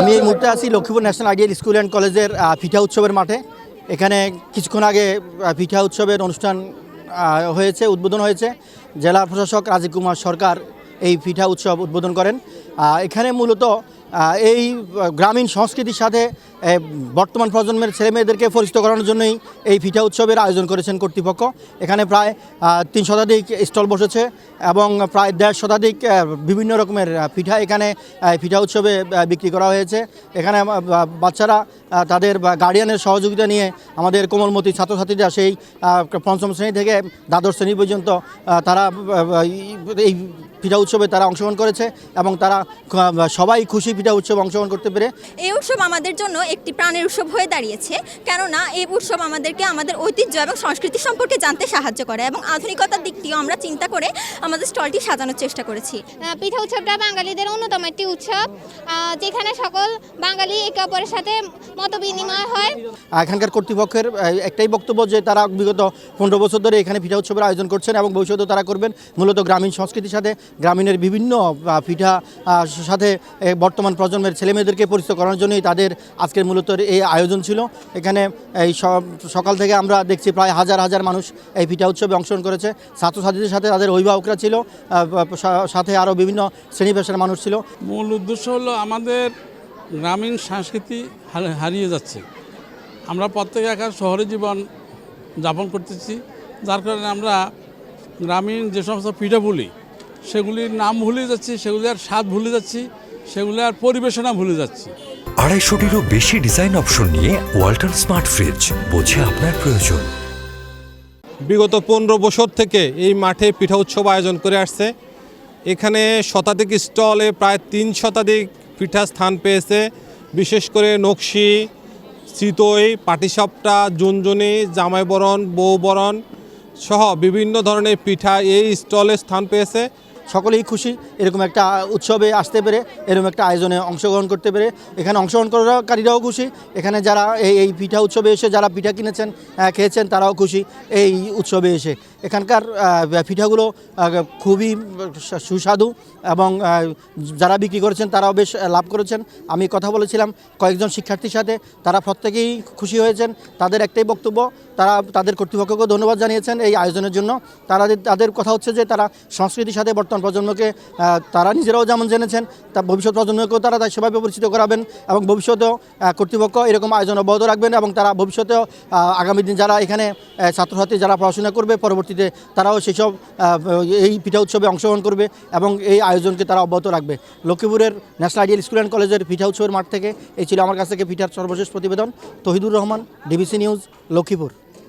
আমি এই মুহূর্তে আছি Lakshmipur national ideal school and কলেজের পিঠা উৎসবের মাঠে। এখানে কিছুক্ষণ আগে পিঠা উৎসবের অনুষ্ঠান হয়েছে, উদ্বোধন হয়েছে। জেলা প্রশাসক রাজীব কুমার সরকার এই পিঠা উৎসব উদ্বোধন করেন। এখানে মূলত এই গ্রামীণ সংস্কৃতির সাথে বর্তমান প্রজন্মের ছেলেমেয়েদেরকে পরিচিত করানোর জন্যই এই পিঠা উৎসবের আয়োজন করেছেন কর্তৃপক্ষ। এখানে প্রায় তিন শতাধিক স্টল বসেছে এবং প্রায় দেড় শতাধিক বিভিন্ন রকমের পিঠা এখানে পিঠা উৎসবে বিক্রি করা হয়েছে। এখানে বাচ্চারা তাদের গার্ডিয়ানের সহযোগিতা নিয়ে আমাদের কোমলমতি ছাত্রছাত্রীরা সেই পঞ্চম শ্রেণি থেকে দ্বাদশ শ্রেণি পর্যন্ত তারা এই পিঠা উৎসবে তারা অংশগ্রহণ করেছে এবং তারা সবাই খুশি পিঠা উৎসব অংশগ্রহণ করতে পেরে? এই উৎসব আমাদের জন্য একটি প্রাণের উৎসব হয়ে দাঁড়িয়েছে। কেননা এই উৎসব আমাদেরকে আমাদের ঐতিহ্য এবং সংস্কৃতি সম্পর্কে জানতে সাহায্য করে এবং আধুনিকতার দিকটিও আমরা চিন্তা করে আমাদের স্টলটি সাজানোর চেষ্টা করেছি। পিঠা উৎসবটা বাঙালিদের অন্যতম একটি উৎসব। যেখানে সকল বাঙালি একে অপরের সাথে মত বিনিময় হয়। এখানকার কর্তৃপক্ষের একটাই বক্তব্য যে তারা বিগত পনেরো বছর ধরে এখানে পিঠা উৎসবের আয়োজন করছেন এবং ভবিষ্যতেও তারা করবেন। মূলত গ্রামীণ সংস্কৃতির সাথে গ্রামীণের বিভিন্ন পিঠা সাথে এ, বর্তমান প্রজন্মের ছেলেমেয়েদেরকে পরিচিত করানোর জন্যই তাদের আজকের মূলত এই আয়োজন ছিল। এখানে এই সকাল থেকে আমরা দেখছি প্রায় হাজার হাজার মানুষ এই পিঠা উৎসবে অংশগ্রহণ করেছে। ছাত্রছাত্রীদের সাথে তাদের অভিভাবকরা ছিল সাথে আরও বিভিন্ন শ্রেণি পেশার মানুষ ছিল। মূল উদ্দেশ্য হলো আমাদের গ্রামীণ সংস্কৃতি হার- হারিয়ে যাচ্ছে। আমরা প্রত্যেকে একা শহরে জীবন যাপন করতেছি। যার কারণে আমরা গ্রামীণ যে সমস্ত পিঠা পিঠাপুলি সেগুলির নাম ভুলে যাচ্ছি, সেগুলির স্বাদ ভুলে যাচ্ছি। সেগুলি আর পরিবেশনা ভুলে যাচ্ছি। আড়াইশোটিরও বেশি ডিজাইন অপশন নিয়ে ওয়াল্টন স্মার্ট ফ্রিজ বোঝে আপনার প্রয়োজন। বিগত পনেরো বছর থেকে এই মাঠে পিঠা উৎসব আয়োজন করে আসছে। এখানে শতাধিক স্টলে প্রায় তিন শতাধিক পিঠা স্থান পেয়েছে। বিশেষ করে নকশি চিতই পাটিসাপটা জুনজুনি জামাইবরণ বৌবরণ সহ বিভিন্ন ধরনের পিঠা এই স্টলে স্থান পেয়েছে। সকলেই খুশি, এরকম একটা উৎসবে আসতে পেরে, এরকম একটা আয়োজনে অংশগ্রহণ করতে পেরে, এখানে অংশগ্রহণকারীরাও খুশি, এখানে যারা এই এই পিঠা উৎসবে এসে যারা পিঠা কিনেছেন খেয়েছেন তারাও খুশি, এই উৎসবে এসে। এখানকার পিঠাগুলো খুবই সুস্বাদু এবং যারা বিক্রি করেছেন তারাও বেশ লাভ করেছেন। আমি কথা বলেছিলাম কয়েকজন শিক্ষার্থীর সাথে, তারা প্রত্যেকেই খুশি হয়েছেন। তাদের একটাই বক্তব্য, তারা তাদের কর্তৃপক্ষকে ধন্যবাদ জানিয়েছেন এই আয়োজনের জন্য। তারা তাদের কথা হচ্ছে যে তারা সংস্কৃতির সাথে বর্তমান প্রজন্মকে তারা নিজেরাও যেমন জেনেছেন, তা ভবিষ্যৎ প্রজন্মকেও তারা তাই সেভাবে পরিচিত করাবেন এবং ভবিষ্যতেও কর্তৃপক্ষ এরকম আয়োজন অব্যাহত রাখবেন এবং তারা ভবিষ্যতেও আগামী দিন যারা এখানে ছাত্রছাত্রী যারা পড়াশোনা করবে পরবর্তীতে তারাও সেসব এই পিঠা উৎসবে অংশগ্রহণ করবে এবং এই আয়োজনকে তারা অব্যাহত রাখবে। লক্ষ্মীপুরের ন্যাশনাল আইডিয়াল স্কুল অ্যান্ড কলেজের পিঠা উৎসবের মাঠ থেকে এই ছিল আমার কাছ থেকে পিঠার সর্বশেষ প্রতিবেদন। Tahidur Rahman, DBC news, Lakshmipur.